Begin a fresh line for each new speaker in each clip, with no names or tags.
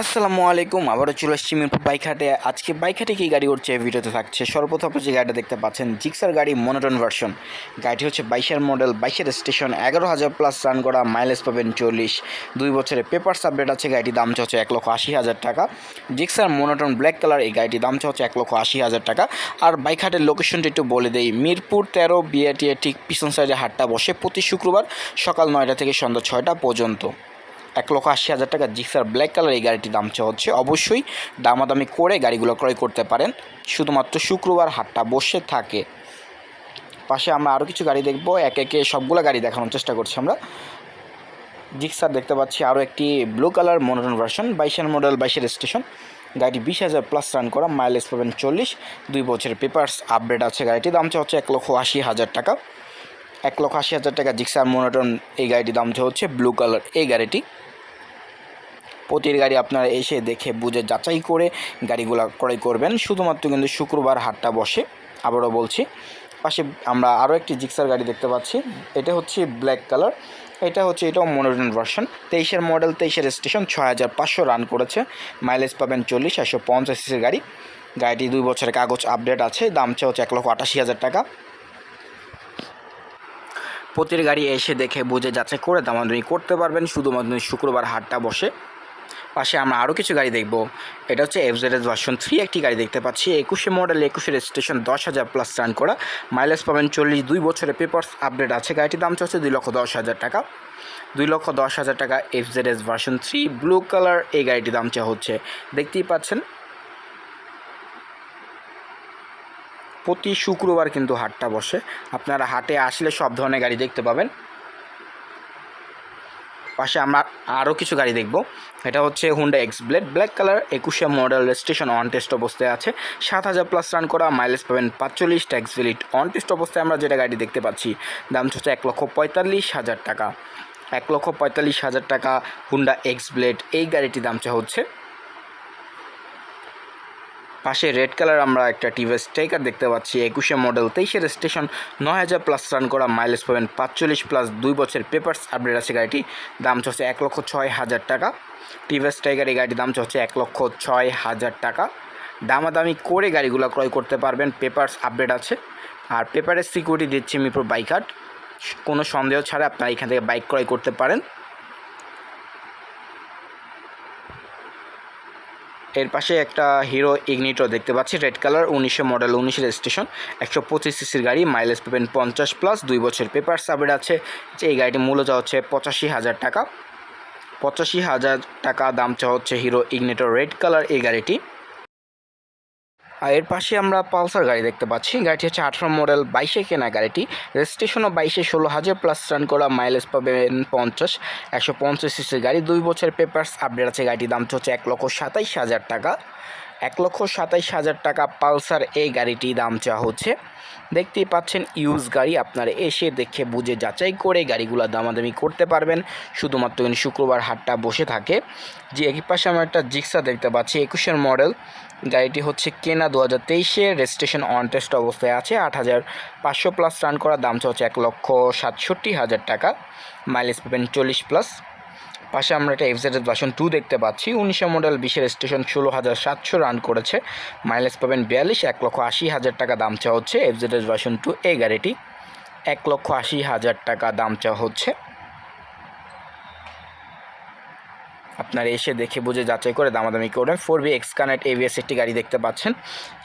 আসসালামু আলাইকুম, আবারও চলে এসেছি মিরপুর বাইক হাটে আজকে বাইক হাটে কী গাড়ি উঠছে ভিডিওতে থাকছে। সর্বপ্রথম যে গাড়িটা দেখতে পাচ্ছেন, জিক্সার গাড়ি মনোটন ভার্সন। গাড়িটি হচ্ছে বাইশের মডেল, বাইশের স্টেশন, এগারো হাজার প্লাস রান করা, মাইলেজ পাবেন চল্লিশ। দুই বছরের পেপার সাবডেট আছে, গাড়িটির দাম হচ্ছে এক লক্ষ আশি হাজার টাকা। জিক্সার মনোটন ব্ল্যাক কালার, এই গাড়িটির দাম হচ্ছে এক লক্ষ আশি হাজার টাকা। আর বাইক হাটের লোকেশনটি একটু বলে দেই, মিরপুর তেরো বিআরটিএ ঠিক পিছন সাইডে হাটটা বসে প্রতি শুক্রবার সকাল নয়টা থেকে সন্ধ্যা ছয়টা পর্যন্ত। এক লক্ষ আশি হাজার টাকা জিক্সার ব্ল্যাক কালার এই গাড়িটির দাম হচ্ছে। অবশ্যই দামাদামি করে গাড়িগুলো ক্রয় করতে পারেন। শুধুমাত্র শুক্রবার হাটটা বসে থাকে। পাশে আমরা আরও কিছু গাড়ি দেখব। এক একে সবগুলো গাড়ি দেখানোর চেষ্টা করছি আমরা। জিক্সার দেখতে পাচ্ছি আরও একটি ব্লু কালার মনোটন ভার্সন, বাইশের মডেল, বাইশের স্টেশন। গাড়ি বিশ হাজার প্লাস রান করা, মাইলেজ পাবেন চল্লিশ। দুই বছরের পেপার্স আপডেট আছে গাড়িটির দাম হচ্ছে এক লক্ষ আশি হাজার টাকা। এক লক্ষ আশি হাজার টাকা জিক্সার মনোটন এই গাড়িটির দাম হচ্ছে ব্লু কালার এই গাড়িটি। প্রতির গাড়ি আপনারা এসে দেখে, বুঝে, যাচাই করে গাড়িগুলো ক্রয় করবেন। শুধুমাত্র কিন্তু শুক্রবার হাটটা বসে। আবারও বলছি, পাশে আমরা আরও একটি জিক্সার গাড়ি দেখতে পাচ্ছি। এটা হচ্ছে ব্ল্যাক কালার। এটা হচ্ছে, এটাও মনোরঞ্জন ভার্সন। তেইশের মডেল, তেইশের স্টেশন ছয় হাজার পাঁচশো রান করেছে। মাইলেজ পাবেন চল্লিশ, একশো পঞ্চাশ সিসির গাড়ি। গাড়িটি দুই বছরের কাগজ আপডেট আছে। দাম চা হচ্ছে এক লক্ষ আটাশি হাজার টাকা। প্রতির গাড়ি এসে দেখে, বুঝে, যাচাই করে দামাদামি করতে পারবেন। শুধুমাত্র শুক্রবার হাটটা বসে। পাশে আমরা আরও কিছু গাড়ি দেখব। এটা হচ্ছে এফজেডএস ভার্সন থ্রি একটি গাড়ি দেখতে পাচ্ছি। একুশে মডেল একুশে স্টেশন দশ হাজার প্লাস রান করা। মাইলেজ পাবেন চল্লিশ, দুই বছরের পেপার্স আপডেট আছে। গাড়িটির দাম চলছে দুই লক্ষ দশ হাজার টাকা। দুই লক্ষ দশ হাজার টাকা FZS version three blue colour এই গাড়িটির দাম চা হচ্ছে। দেখতেই পাচ্ছেন। প্রতি শুক্রবার কিন্তু হাটটা বসে। আপনারা হাটে আসলে সব ধরনের গাড়ি দেখতে পাবেন। পাশে আমরা আরও কিছু গাড়ি দেখব। এটা হচ্ছে Honda X blade black colour একুশে মডেল রেজিস্ট্রেশন অন টেস্ট অবস্থায় আছে। সাত হাজার প্লাস রান করা মাইলেজ পাবেন পাঁচচল্লিশ ট্যাক্স ভ্যালিড অন টেস্ট অবস্থায় আমরা যেটা গাড়ি দেখতে পাচ্ছি, দাম হচ্ছে এক লক্ষ পঁয়তাল্লিশ হাজার টাকা। এক লক্ষ পঁয়তাল্লিশ হাজার টাকা হুন্ডা এক্স ব্লেড এই গাড়িটির দামটা হচ্ছে পাশে রেড কালার আমরা একটা টিভিএস স্ট্রাইকার দেখতে পাচ্ছি, একুশে মডেল, তেইশের স্টেশন, নয় হাজার প্লাস রান করা মাইলেজ পাবেন পাঁচচল্লিশ প্লাস দুই বছর পেপার্স আপডেট আছে গাড়িটি, দাম চলছে এক লক্ষ ছয় হাজার টাকা। টিভিএস স্ট্রাইকার এই গাড়িটির দাম চলছে এক লক্ষ ছয় হাজার টাকা। দামাদামি করে গাড়িগুলো ক্রয় করতে পারবেন পেপার্স আপডেট আছে। আর পেপারের সিকিউরিটি দিচ্ছে মিরপুর বাইক হাট কোনো সন্দেহ ছাড়া আপনারা এখান থেকে বাইক ক্রয় করতে পারেন। এর পাশে একটা হিরো ইগনিটো দেখতে পাচ্ছি, রেড কালার, উনিশে মডেল, উনিশের স্টেশন একশো পঁচিশ সিসির গাড়ি মাইলেজ পাবেন পঞ্চাশ প্লাস দুই বছর পেপার সাবেড আছে, যে এই গাড়িটি মূল্য হচ্ছে পঁচাশি হাজার টাকা। পঁচাশি হাজার টাকা দাম চা হচ্ছে হিরো ইগনিটো রেড কালার এই গাড়িটি। আর এর পাশে আমরা পালসার গাড়ি দেখতে পাচ্ছি। গাড়িটি হচ্ছে আঠারো মডেল বাইশে কেনা গাড়িটি। রেজিস্ট্রেশনও বাইশে ষোলো হাজার প্লাস রান করা মাইলেজ পাবেন পঞ্চাশ, একশো পঞ্চাশ সিসির গাড়ি। দুই বছর পেপার্স আপডেট আছে গাড়িটির দাম হচ্ছে এক লক্ষ সাতাইশ হাজার টাকা। এক লক্ষ সাতাইশ হাজার টাকা পালসার এই গাড়িটি দাম চাওয়া হচ্ছে। দেখতেই পাচ্ছেন ইউজ গাড়ি। আপনারা এসে দেখে বুঝে যাচাই করে গাড়িগুলো দামাদামি করতে পারবেন। শুধুমাত্র শুক্রবার হাটটা বসে থাকে। যে একই পাশে আমরা একটা জিক্সা দেখতে পাচ্ছি, একুশের মডেল গাড়িটি হচ্ছে কেনা দু হাজার তেইশে রেজিস্ট্রেশন অন টেস্ট অবস্থায় আছে, আট হাজার পাঁচশো প্লাস রান করার দাম হচ্ছে এক লক্ষ সাতষট্টি হাজার টাকা মাইলেজ পাবেন চল্লিশ প্লাস পাশে আমরা একটা এফজেড ভার্সন টু দেখতে পাচ্ছি উনিশশো মডেল বিশের স্টেশন ষোলো হাজার সাতশো রান করেছে মাইলেজ পাবেন বিয়াল্লিশ, এক লক্ষ আশি হাজার টাকা দাম চাওয়া হচ্ছে এফজেড ভার্সন টু এই গাড়িটি। এক লক্ষ আশি হাজার টাকা দাম চাওয়া হচ্ছে। আপনারা এসে দেখে বুঝে যাচাই করে দামাদামি করবেন। Four B X connect AVS একটি গাড়ি দেখতে পাচ্ছেন।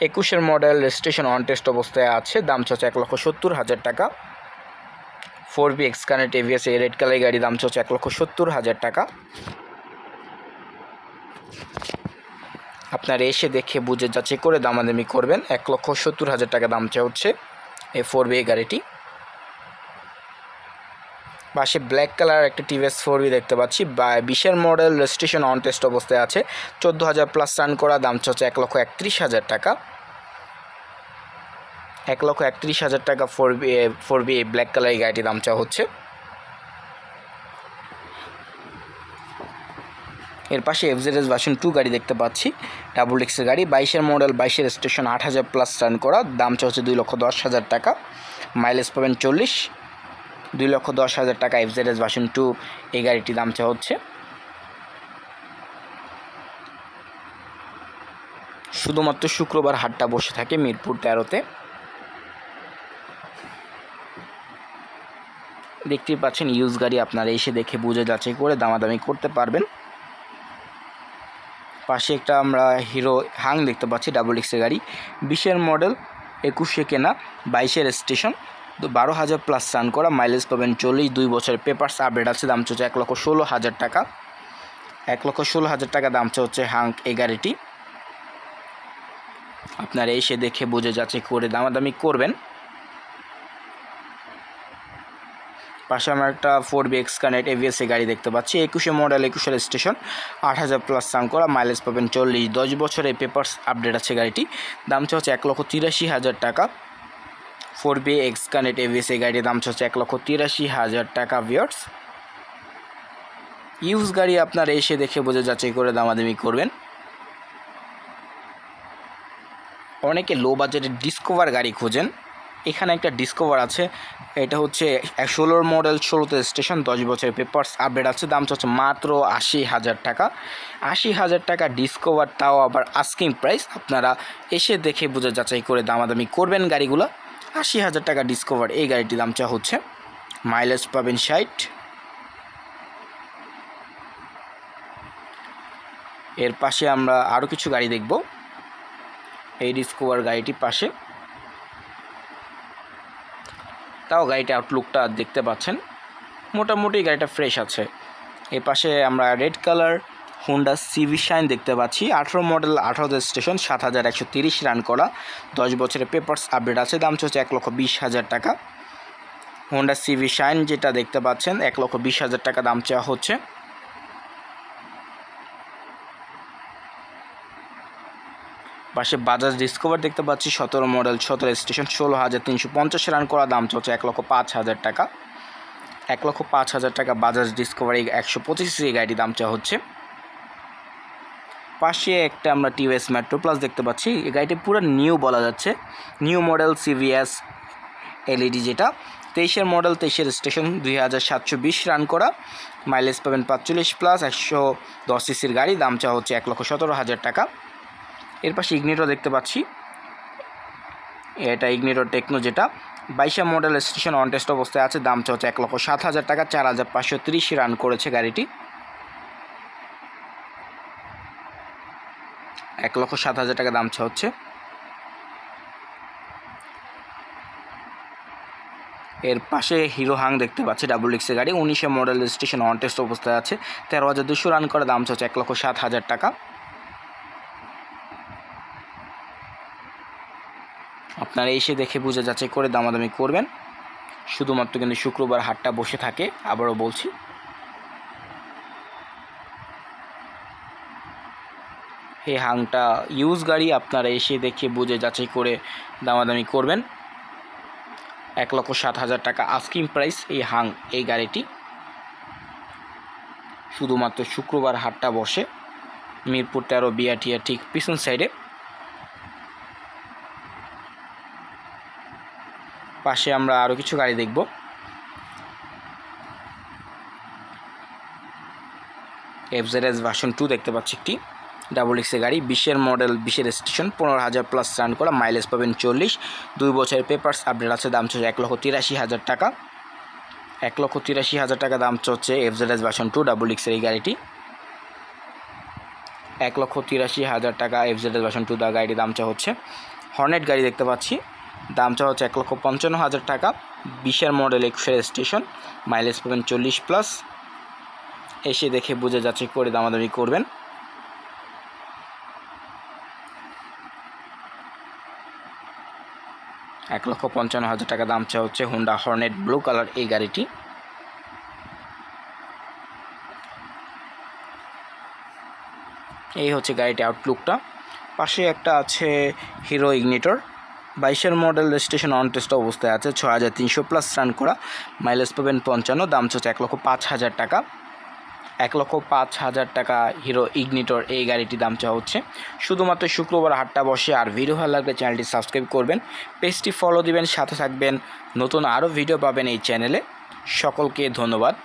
একুশের মডেল রেজিস্ট্রেশন অন টেস্ট অবস্থায় আছে। দাম চাচ্ছে এক লক্ষ সত্তর হাজার টাকা। Four B X connect AVS এই রেড কালার গাড়ি দাম চলছে এক লক্ষ সত্তর হাজার টাকা। আপনারা এসে দেখে বুঝে যাচাই করে দামাদামি করবেন। এক লক্ষ সত্তর হাজার টাকা দাম চা হচ্ছে এই ফোর বি গাড়িটি। পাশে ব্ল্যাক কালার একটা টিভিএস ফোর দেখতে পাচ্ছি। বা বিশের মডেল রেজিস্ট্রেশন অন টেস্ট অবস্থায় আছে। চোদ্দ হাজার প্লাস রান করা, দাম চলছে এক লক্ষ একত্রিশ হাজার টাকা। এক লক্ষ একত্রিশ হাজার টাকা ফোর বি ফোর বি এই ব্ল্যাক কালার এই গাড়িটির দাম চাওয়া হচ্ছে। এর পাশে এফজেডএস ভার্সন টু গাড়ি দেখতে পাচ্ছি। ডাবল ডিক্সের গাড়ি, বাইশের মডেল বাইশের স্টেশন আট হাজার প্লাস রান করা, দাম চা হচ্ছে দুই লক্ষ দশ হাজার টাকা। মাইলেজ পাবেন চল্লিশ। দুই লক্ষ দশ হাজার টাকা এফজেডএস ভার্সন টু এই গাড়িটির দাম চা হচ্ছে। শুধুমাত্র শুক্রবার হাটটা বসে থাকে মিরপুর তেরোতে। দেখতেই পাচ্ছেন ইউজ গাড়ি আপনারা এসে দেখে বুঝে যাচাই করে দামাদামি করতে পারবেন। পাশে একটা আমরা হিরো হাং দেখতে পাচ্ছি ডাবল এক্সের গাড়ি, বিশের মডেল একুশে কেনা, বাইশের স্টেশন তো বারো হাজার প্লাস রান করা মাইলেজ পাবেন চল্লিশ, দুই বছরের পেপার্স আপডেট আছে, দাম চলছে এক লক্ষ ষোলো হাজার টাকা। এক লক্ষ ষোলো হাজার টাকা দাম হচ্ছে হাঙ্ক এই গাড়িটি আপনারা এসে দেখে বুঝে যাচ্ছে করে দামাদামি করবেন। পাশে আমরা একটা ফোর বি এক্স কানেক্ট এভিএসএ গাড়ি দেখতে পাচ্ছি, একুশে মডেল একুশের স্টেশন আট হাজার প্লাস রান করা মাইলেজ পাবেন চল্লিশ, দশ বছরের পেপার্স আপডেট আছে গাড়িটি, দাম হচ্ছে এক লক্ষ তিরাশি হাজার টাকা। ফোর বি এক্স কানেক্ট এভিএসএ গাড়ির দাম হচ্ছে এক লক্ষ তিরাশি হাজার টাকা ভিওর্স ইউজ গাড়ি আপনারা এসে দেখে বুঝে যাচাই করে দামাদামি করবেন। অনেকে লো বাজেটের ডিসকভার গাড়ি খোঁজেন। এখানে একটা ডিসকভার আছে। এটা হচ্ছে ষোলোর মডেল ষোলোতে স্টেশন দশ বছরের পেপার্স আপডেট আছে। দাম হচ্ছে মাত্র আশি হাজার টাকা। আশি হাজার টাকা ডিসকভার তাও আবার আস্কিং প্রাইস আপনারা এসে দেখে বুঝে যাচাই করে দামাদামি করবেন গাড়িগুলো। আশি হাজার টাকা ডিসকভার এই গাড়িটির দামটা হচ্ছে মাইলেজ পাবেন ষাট। এর পাশে আমরা আরও কিছু গাড়ি দেখব। এই ডিসকভার গাড়িটির পাশে। তাও গাড়িটা আউটলুকটা দেখতে পাচ্ছেন। মোটামুটি গাড়িটা ফ্রেশ আছে। এর পাশে আমরা red colour Honda CB shine দেখতে পাচ্ছি। আঠারো মডেল আঠারো স্টেশন সাত হাজার একশো তিরিশ রান করা। দশ বছরের পেপার্স আপডেট আছে, দাম চলছে এক লক্ষ বিশ হাজার টাকা। হুন্ডা সিভি শাইন যেটা দেখতে পাচ্ছেন, এক লক্ষ বিশ হাজার টাকা দাম চাওয়া হচ্ছে। পাশে বাজাজ ডিসকভার দেখতে পাচ্ছি, সতেরো মডেল সতেরো স্টেশন ষোলো হাজার তিনশো পঞ্চাশ রান করা, দাম চলছে এক লক্ষ পাঁচ হাজার টাকা। এক লক্ষ পাঁচ হাজার টাকা বাজাজ ডিসকভারি একশো পঁচিশ গাড়ির দাম চা হচ্ছে। পাশে একটা আমরা টিভিএস মেট্রো প্লাস দেখতে পাচ্ছি। এই গাড়িটি পুরো নিউ বলা যাচ্ছে। নিউ মডেল সিভিএস এলইডি যেটা। তেইশের মডেল তেইশের স্টেশন দুই হাজার সাতশো বিশ রান করা। মাইলেজ পাবেন পাঁচচল্লিশ প্লাস একশো দশ সিসির গাড়ি। দাম চা হচ্ছে এক লক্ষ সতেরো হাজার টাকা। এর পাশে ইগনিটো দেখতে পাচ্ছি। এটা ইগনিটো টেকনো যেটা। বাইশে মডেল স্টেশন অন টেস্ট অবস্থায় আছে। দাম চা হচ্ছে এক লক্ষ সাত হাজার টাকা। চার হাজার পাঁচশো রান করেছে গাড়িটি। এক লক্ষ সাত হাজার টাকা দাম হচ্ছে। এর পাশে হিরো হাং দেখতে পাচ্ছি ডাবল এক্সের গাড়ি। উনিশে মডেল স্টেশন অন টেস্ট অবস্থায় আছে। তেরো হাজার দুশো রান করে দাম হচ্ছে এক লক্ষ সাত হাজার টাকা। আপনারা এসে দেখে বুঝে যাচাই করে দামাদামি করবেন। শুধুমাত্র কিন্তু শুক্রবার হাটটা বসে থাকে, আবারও বলছি। এই হাংটা ইউজ গাড়ি আপনারা এসে দেখে বুঝে যাচাই করে দামাদামি করবেন। এক লক্ষ সাত হাজার টাকা আস্কিং প্রাইস এই হাং, এই গাড়িটি। শুধুমাত্র শুক্রবার হাটটা বসে, মিরপুর তেরো বিয়াটিয়া ঠিক পিছন সাইডে পাশে আমরা আরও কিছু গাড়ি দেখব। এফজেড ভার্সন টু দেখতে পাচ্ছি একটি। ডাবল এক্সের গাড়ি বিশের মডেল বিশের স্টেশন পনেরো হাজার প্লাস রান করা মাইলেজ পাবেন চল্লিশ। দুই বছরের পেপার্স আপডেট আছে, দাম চলছে এক লক্ষ তিরাশি হাজার টাকা। এক লক্ষ তিরাশি হাজার টাকা দাম চলছে এফজেড ভার্সন টু ডাবল এক্সের এই গাড়িটি। এক লক্ষ তিরাশি হাজার টাকা এফজেড ভার্সন টু দা গাড়ির দামটা হচ্ছে। হর্নেট গাড়ি দেখতে পাচ্ছি। দামটা হচ্ছে এক লক্ষ পঞ্চান্ন হাজার টাকা। বিশের মডেল একুশের স্টেশন মাইলেজ পাবেন চল্লিশ প্লাস এসে দেখে বুঝে যাচ্ছে, করে দামাদামি করবেন। এক লক্ষ পঞ্চান্ন হাজার টাকা দাম চা হচ্ছে হুন্ডা হর্নেট ব্লু কালার এই গাড়িটি। এই হচ্ছে গাড়িটি আউটলুকটা পাশে একটা আছে হিরো ইগনিটর বাইশের মডেল স্টেশন অন টেস্ট অবস্থায় আছে ছ হাজার তিনশো প্লাস রান করা। মাইলেজ পাবেন পঞ্চান্ন, দাম হচ্ছে এক লক্ষ পাঁচ হাজার টাকা। এক লক্ষ পাঁচ হাজার টাকা হিরো ইগনিটর এই গাড়িটির দাম চাওয়া হচ্ছে। শুধুমাত্র শুক্রবার হাটটা বসে আর ভিডিও ভালো লাগলে চ্যানেলটি সাবস্ক্রাইব করবেন। পেজটি ফলো দিবেন, সাথে থাকবেন। নতুন আরও ভিডিও পাবেন এই চ্যানেলে। সকলকে ধন্যবাদ।